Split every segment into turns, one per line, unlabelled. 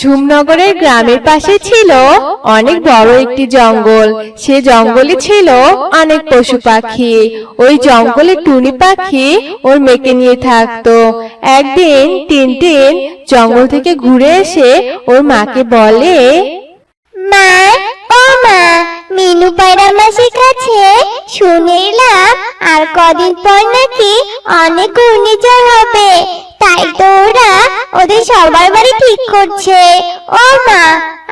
ঝুমনগরের গ্রামের পাশে ছিল অনেক বড় একটি জঙ্গল। সে জঙ্গলে ছিল অনেক পশু পাখি। ওই জঙ্গলে টুনি পাখি ওর মেয়েকে নিয়ে থাকতো। একদিন তিন জঙ্গল থেকে ঘুরে এসে ওর মাকে বলে,
মা, ও মা, মিনু পায়রা মাসির কাছে শুনে এলাম আর কদিন পর নাকি অনেক ঘূর্ণিঝড় হবে। তাই ওরা ওদের সবার বাড়ি ঠিক করছে। ও মা,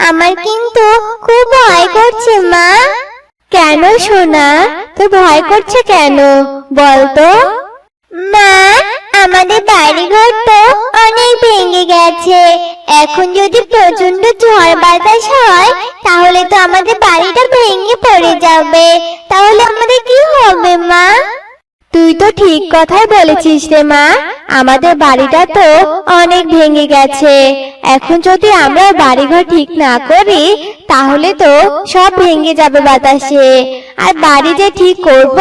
আমার কিন্তু খুব ভয় করছে মা।
কেন সোনা তোর ভয় করছে কেন? বলতো
মা, আমাদের বাড়িঘর তো অনেক ভেঙে গেছে। এখন যদি প্রচণ্ড ঝড় বাতাস হয়, তাহলে তো আমাদের বাড়িটা ভেঙে পড়ে যাবে। তাহলে আমাদের কি হবে মা?
তুই তো ঠিক কথাই বলেছিস রে মা। আমাদের বাড়িটা তো অনেক ভেঙে গেছে। এখন যদি আমরা বাড়িঘর ঠিক না করি, তাহলে তো সব ভেঙে যাবে বাতাসে। আর বাড়ি যে ঠিক করব,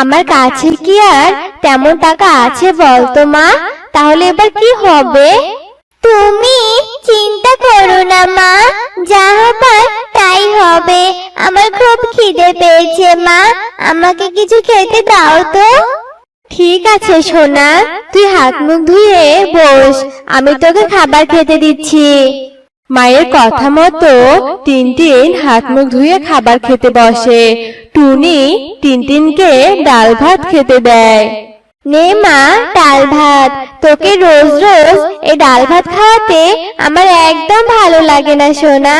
আমার কাছে কি আর তেমন টাকা আছে বলতো মা? তাহলে এবার কি হবে?
তুমি চিন্তা করো না মা, যা হবার তাই হবে। আমার খুব খিদে পেয়েছে, মা। আমাকে কিছু খেতে দাও তো।
ঠিক আছে, সোনা। তুই হাত মুখ ধুয়ে বস। আমি তোকে খাবার খেতে দিচ্ছি। মায়ের কথা মতো তিন হাত মুখ ধুয়ে খাবার খেতে বসে। টুনি তিন তিনকে ডাল ভাত খেতে দেয়। নে মা ডাল ভাত। তোকে রোজ রোজ এই ডাল ভাত খাওয়াতে আমার একদম ভালো লাগে না সোনা।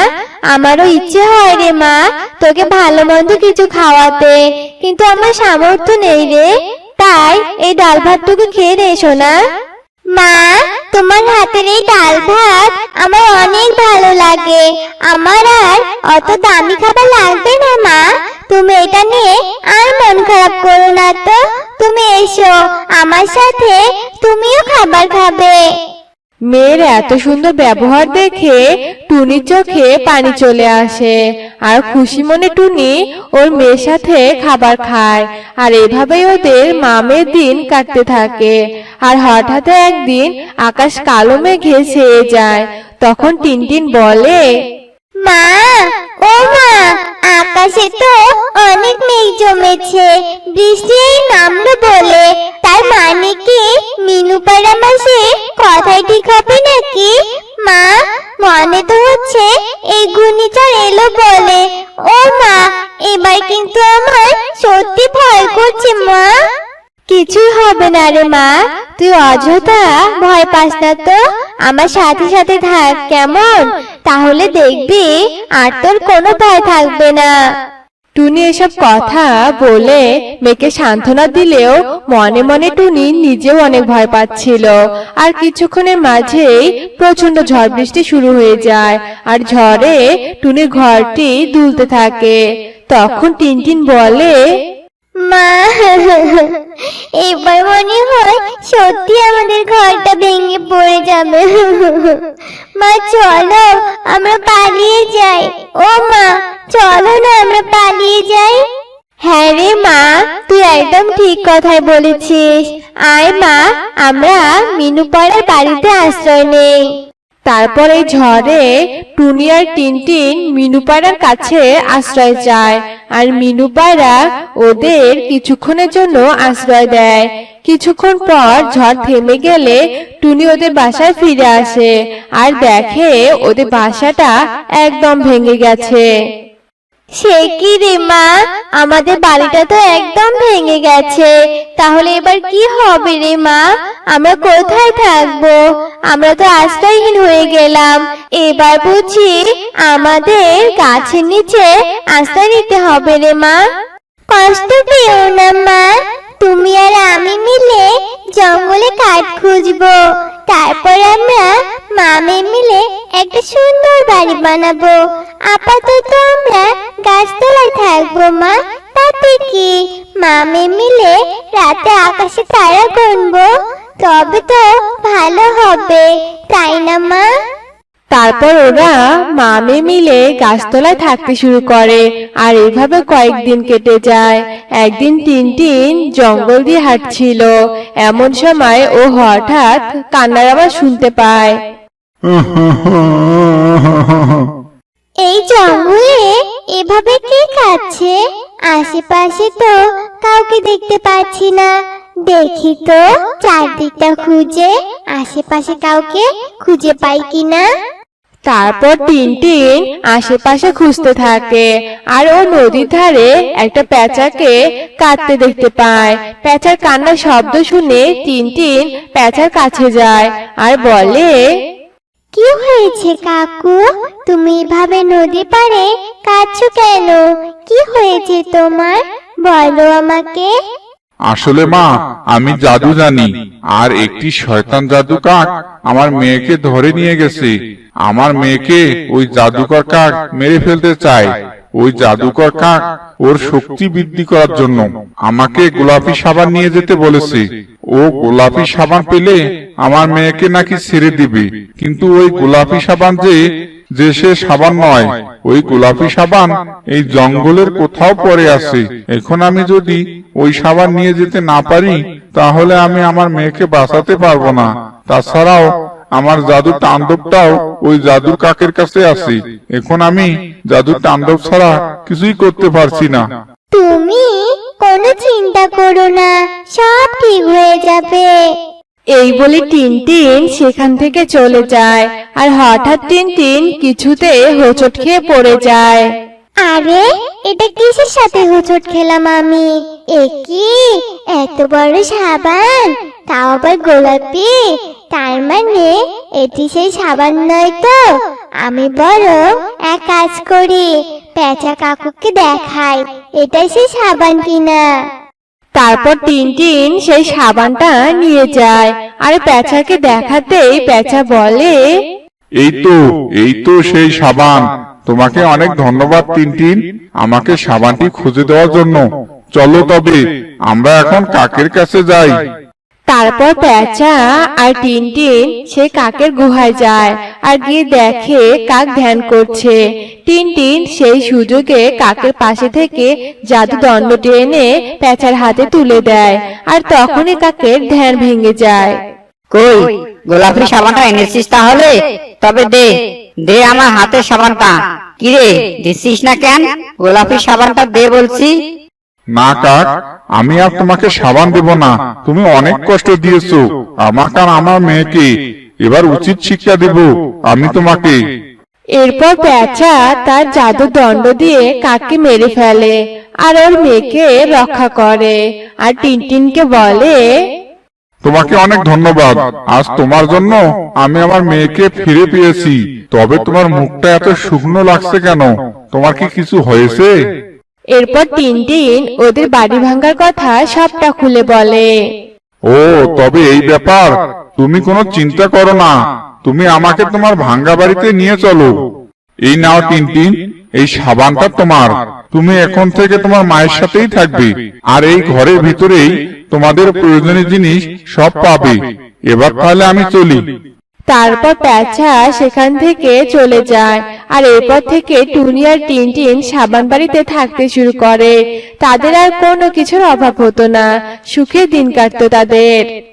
আমারও ইচ্ছে হয় রে মা তোকে ভালো মন্দ কিছু খাওয়াতে। কিন্তু আমার সামর্থ্য নেই রে। তাই এই ডাল ভাতটুকু খেয়ে নে সোনা।
মা তোমার হাতের এই ডাল ভাত আমার অনেক ভালো লাগে। আমার আর অত দামি খাবার লাগবে না মা। তুমি এটা নিয়ে আর মন খারাপ করো না তো। তুমি এসো আমার সাথে তুমিও খাবার খাবে।
মেয়ের এত সুন্দর ব্যবহার দেখে টুনির চোখে পানি চলে আসে। আর খুশি মনে টুনি ওর মেয়ের সাথে খাবার খায়। আর এভাবেই ওদের মামের দিন কাটতে থাকে। আর হঠাৎ একদিন আকাশ কালো মেঘে ছেয়ে যায়। তখন টিনটিন বলে
মা ও মা আকাশে তো অনেক মেঘ জমেছে। বৃষ্টি এই নামলো বলে। তার মানে কি মিনু পাড়া মাসে কথাই ঠিক হবে নাকি? মা, মনে তো হচ্ছে এই ঘূর্ণিঝড় এলো বলে। ও মা, এবার কিন্তু আমার সত্যি ভয় করছে মা।
কিছুই হবে না রে মা। তুই অযথা ভয় পাস না তো। আমার সাথে সাথে থাক কেমন। তাহলে দেখবি আর তোর কোনো ভয় থাকবে না। টুনি এসব কথা বলে মেয়েকে সান্ত্বনা দিলেও মনে মনে টুনি নিজেও অনেক ভয় পাচ্ছিল। আর কিছুক্ষণের মাঝেই প্রচণ্ড ঝড় বৃষ্টি শুরু হয়ে যায়। আর ঝড়ে টুনির ঘরটি দুলতে থাকে। তখন টিনটিন বলে
মা। এবার মনে হয় সত্যি আমাদের ঘরটা ভেঙে পড়ে যাবে। মা, চলো, আমরা পালিয়ে যাই। ও মা, চলো না, আমরা পালিয়ে যাই।
হ্যাঁ রে মা, তুই একদম ঠিক কথাই বলেছিস। আয় মা, আমরা মিনু পাড়ার বাড়িতে আশ্রয় নেই। তারপর এই ঝড়ে টুনি আর টিনটিন মিনু পাড়ার কাছে আশ্রয় চায় আর মিনু ওদের কিছুক্ষণের জন্য আশ্রয় দেয়। কিছুক্ষণ পর ঝড় থেমে গেলে টুনি ওদের বাসায় ফিরে আসে আর দেখে ওদের বাসাটা একদম ভেঙে গেছে। সে কি রে মা? আমাদের বাড়িটা তো একদম ভেঙে গেছে। তাহলে এবার কি হবে রে মা? আমরা কোথায় থাকব? আমরা তো আশ্রয়হীন হয়ে গেলাম। এবার বুঝি আমাদের গাছের নিচে আশ্রয় নিতে হবে রে মা।
কষ্ট পেও না মা। তুমি আর আমি মিলে জঙ্গলে কাঠ খুঁজবো। তারপর আমরা মামে মিলে একটা সুন্দর বাড়ি বানাবো। আপাতত আমরা গাছতলায় থাকব, মা। তাতে কি? মামে মিলে রাতে আকাশে তারা গুনবো, তবে তো ভালো হবে, তাই না, মা?
তারপর ওরা মামে মিলে গাছতলায় থাকতে শুরু করে। আর এভাবে কয়েকদিন কেটে যায়। একদিন টিনটিন জঙ্গল দিয়ে হাঁটছিল। এমন সময় ও হঠাৎ কান্নার আবার শুনতে পায়।
এই জঙ্গলে এভাবে কে খাচ্ছে? আশেপাশে তো কাউকে দেখতে পাচ্ছি না। দেখি তো, চারদিকটা খুঁজে। আশেপাশে কাউকে খুঁজে পাই কিনা?
তারপর টিনটিন আশেপাশে খুঁজতে থাকে। আর ও নদীর ধারে একটা প্যাঁচাকে কাঁদতে দেখতে পায়। প্যাঁচার কান্নার শব্দ শুনে টিনটিন প্যাঁচার কাছে যায় আর বলে,
কি হয়েছে কাকু? তুমি এভাবে নদী পাড়ে কাঁদছো কেন? কি হয়েছে তোমার? বলো আমাকে।
আসলে মা আমি জাদু জানি আর একটি শয়তান জাদু কাক আমার মেয়েকে ধরে নিয়ে গেছে। আমার মেয়েকে ওই জাদুকর কাক মেরে ফেলতে চায়। ওই জাদুকর কাক ওর শক্তি বৃদ্ধি করার জন্য আমাকে গোলাপি সাবান নিয়ে যেতে বলেছে। ও গোলাপি সাবান পেলে আমার মেয়েকে নাকি ছেড়ে দিবে। কিন্তু ওই গোলাপি সাবান যে যে সে সাবান নয়, ওই গোলাপি সাবান এই জঙ্গলের কোথাও পরে আছে। এখন আমি যদি ওই সাবান নিয়ে যেতে না পারি, তাহলে আমি আমার মেয়েকে বাঁচাতে পারব না। তাছাড়াও আমার জাদুর তাণ্ডবটাও ওই জাদুর কাকের কাছে আছে। এখন আমি জাদুর তাণ্ডব ছাড়া কিছুই করতে পারছি না।
তুমি কোনো চিন্তা করো না, সব ঠিক হয়ে যাবে।
এই বলে টিনটিন সেখান থেকে চলে যায়। আর হঠাৎ টিনটিন কিছুতে হোঁচট খেয়ে পড়ে যায়।
আরে, এটা কিসের সাথে হোঁচট খেলাম আমি? এ কি? এত বড় সাবান? তাও আবার গোলাপি? তার মানে এটি সেই সাবান নয় তো? আমি বরং এক কাজ করি, পেঁচা কাকুকে দেখাই, এটাই সেই সাবান কিনা।
তারপর টিনটিন সেই সাবানটা নিয়ে যায় আর পেঁচাকে দেখাতেই পেঁচা বলে,
এই তো এই তো সেই সাবান। তোমাকে অনেক ধন্যবাদ টিনটিন আমাকে সাবানটি খুঁজে দেওয়ার জন্য। চলো তবে, আমরা এখন কাকের কাছে যাই।
তারপর পেঁচা আর টিনটিন সে কাকের গুহায় যায় আর গিয়ে দেখে কাক ধ্যান করছে। টিনটিন সেই সুযোগে কাকের পাশে থেকে জাদু দণ্ডটি এনে পেঁচার হাতে তুলে দেয়। আর তখনই কাকের ধ্যান ভেঙে যায়।
কই? গোলাপি সাবানটা এনেছিস তাহলে? তবে দে। দে। আমার হাতের সাবানটা। কিরে? দিচ্ছিস না কেন? গোলাপি সাবানটা দে বলছি।
না কাক আমি আর তোমাকে সাবান দেব না। তুমি অনেক কষ্ট দিয়েছ। আমাকে আর আমার মেয়েকে এবার উচিত শিক্ষা দেব। আমি তোমাকে
এরপর পেঁচা তার জাদু দণ্ড দিয়ে কাককে মেরে ফেলে আর ওর মেয়েকে রক্ষা করে। আর টিনটিনকে বলে
তোমাকে অনেক ধন্যবাদ। আজ তোমার জন্য আমি আমার মেয়েকে ফিরে পেয়েছি। তবে তোমার মুখটা এত শুকনো লাগছে কেন? তোমার কি কিছু হয়েছে?
এরপর টিনটিন ওদের বাড়ি ভাঙার কথা সবটা খুলে বলে।
ও তবে এই ব্যাপার তুমি কোনো চিন্তা করো না। তুমি আমাকে তোমার ভাঙ্গা বাড়িতে নিয়ে চলো। এই নাও টিনটিন এই সাবানটা তোমার। তুমি এখন থেকে তোমার মায়ের সাথেই থাকবে। আর এই ঘরের ভিতরেই তোমাদের প্রয়োজনীয় জিনিস সব পাবে। এবার তাহলে আমি চলি।
তারপর প্যাচা সেখান থেকে চলে যায়। আর এরপর থেকে টুনিয়ার আর টিনটিন সাবান বাড়িতে থাকতে শুরু করে। তাদের আর কোনো কিছুর অভাব হতো না। সুখে দিন কাটতো তাদের।